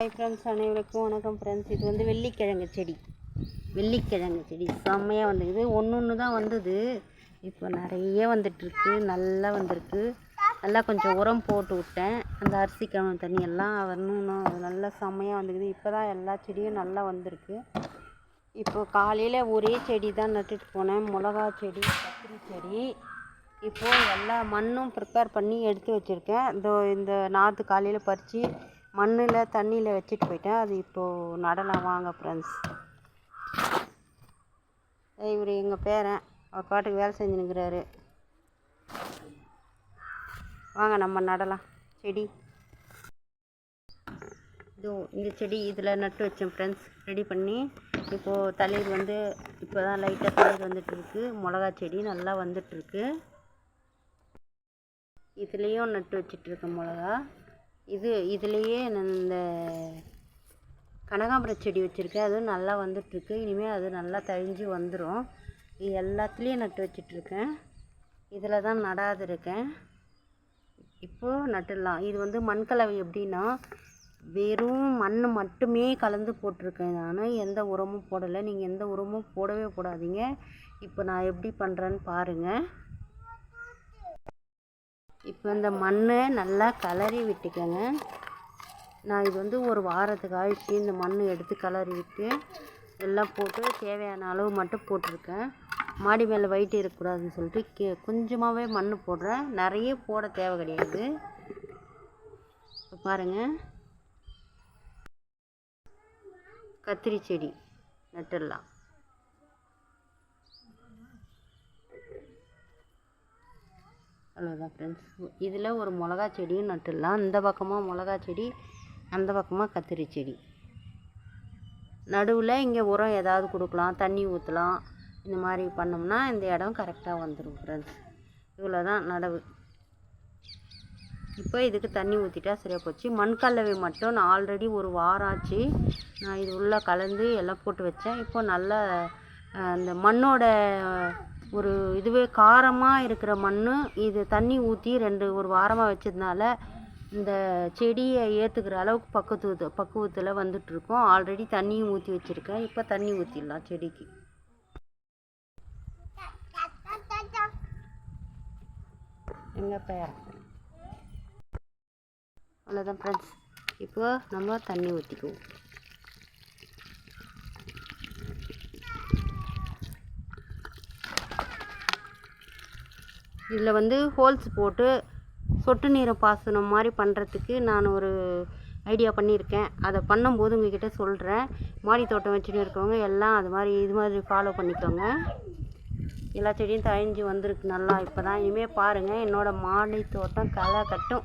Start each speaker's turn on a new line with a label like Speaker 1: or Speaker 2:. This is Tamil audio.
Speaker 1: ஹாய் ஃப்ரெண்ட்ஸ் அனைவருக்கும் வணக்கம் ஃப்ரெண்ட்ஸ் இது வந்து வெள்ளிக்கிழங்கு செடி. வெள்ளிக்கிழங்கு செடி. செம்மையாக வந்துக்குது ஒன்று ஒன்று தான் வந்தது. இப்போ நிறைய வந்துட்டுருக்கு. நல்லா வந்திருக்கு. நல்லா கொஞ்சம் உரம் போட்டு விட்டேன். அந்த அரிசி கிழங்கு தண்ணி எல்லாம் வரணும். நல்லா செம்மையாக வந்துக்குது இப்போ தான் எல்லா செடியும் நல்லா வந்திருக்கு. இப்போ காலையில் ஒரே செடி தான் நட்டுட்டு போனேன். மிளகா செடி கத்திரி செடி. இப்போது எல்லா மண்ணும் ப்ரிப்பேர் பண்ணி எடுத்து வச்சுருக்கேன். இந்த இந்த நாற்று காலையில் பறித்து மண்ணில் தண்ணியில் வச்சுட்டு போயிட்டேன். அது இப்போது நடலாம். வாங்க ஃப்ரெண்ட்ஸ் இவர் எங்கள் பேரன். அவர் பாட்டுக்கு வேலை செஞ்சுன்னுக்கிறாரு வாங்க நம்ம நடலாம். செடி. இது இந்த செடி இதில் நட்டு வச்சேன் ஃப்ரெண்ட்ஸ் ரெடி பண்ணி இப்போது தளிர் வந்து இப்போ தான் லைட்டாக தளிர் வந்துட்டுருக்கு. மிளகா செடி நல்லா வந்துட்டுருக்கு. இதுலேயும் நட்டு வச்சிட்ருக்கேன் மிளகா. இது இதுலேயே நான் இந்த கனகாம்பர செடி வச்சுருக்கேன். அதுவும் நல்லா வந்துட்டுருக்கு. இனிமேல் அது நல்லா தழிஞ்சு வந்துடும் இது எல்லாத்துலேயும் நட்டு வச்சிட்ருக்கேன் இதில் தான் நடாது இருக்கேன். இப்போது நட்டுடலாம். இது வந்து மண்கலவை எப்படின்னா வெறும் மண் மட்டுமே கலந்து போட்டிருக்கேன் நான். எந்த உரமும் போடலை. நீங்கள் எந்த உரமும் போடவே போடாதீங்க. இப்போ நான் எப்படி பண்ணுறேன்னு பாருங்கள் இப்போ இந்த மண்ணை நல்லா கலரி விட்டுக்கோங்க. நான் இது வந்து ஒரு வாரத்துக்கு ஆயிடுச்சு இந்த மண் எடுத்து கலரி விட்டு எல்லாம் போட்டு தேவையான அளவு மட்டும் போட்டிருக்கேன். மாடி மேலே வயிட்டு இருக்கக்கூடாதுன்னு சொல்லிட்டு கே கொஞ்சமாகவே மண் போடுறேன். நிறைய போட தேவை கிடையாது. பாருங்கள் கத்திரி செடி நட்டுடலாம். அவ்வளோதான் ஃப்ரெண்ட்ஸ் இதில் ஒரு மிளகா செடியும் நட்டுடலாம் இந்த பக்கமாக மிளகா செடி அந்த பக்கமாக கத்திரி செடி. நடுவில் இங்கே உரம் ஏதாவது கொடுக்கலாம் தண்ணி ஊற்றலாம் இந்த மாதிரி பண்ணோம்னா இந்த இடம் கரெக்டாக வந்துடும் ஃப்ரெண்ட்ஸ் இவ்வளோ தான் நடவு. இப்போ இதுக்கு தண்ணி ஊற்றிட்டா சரியாக போச்சு. மண்கலவை மட்டும் நான் ஆல்ரெடி ஒரு வாரம் ஆச்சு. நான் இது உள்ளே கலந்து எல்லாம் போட்டு வச்சேன். இப்போ நல்லா அந்த மண்ணோட ஒரு இதுவே காரமாக இருக்கிற மண் இது தண்ணி ஊற்றி ரெண்டு ஒரு வாரமாக வச்சதுனால இந்த செடியை ஏற்றுக்கிற அளவுக்கு பக்குவத்து பக்குவத்தில் வந்துட்டுருக்கோம். ஆல்ரெடி தண்ணியும் ஊற்றி வச்சுருக்கேன். இப்போ தண்ணி ஊற்றிடலாம் செடிக்கு. எங்கள் பேர் அவ்வளோதான் ஃப்ரெண்ட்ஸ் இப்போ நம்ம தண்ணி ஊற்றிக்குவோம் இதில் வந்து ஹோல்ஸ் போட்டு சொட்டு நீரை பாசனம் மாதிரி பண்ணுறதுக்கு நான் ஒரு ஐடியா பண்ணியிருக்கேன். அதை பண்ணும்போது உங்ககிட்ட சொல்கிறேன். மாடி தோட்டம் வச்சுட்டு இருக்கவங்க எல்லாம் அது மாதிரி இது மாதிரி ஃபாலோ பண்ணிக்கோங்க. எல்லா செடியும் தழிஞ்சு வந்திருக்கு நல்லா. இப்போ தான் இனிமேல் பாருங்கள் என்னோடய மாடி தோட்டம் களை கட்டும்.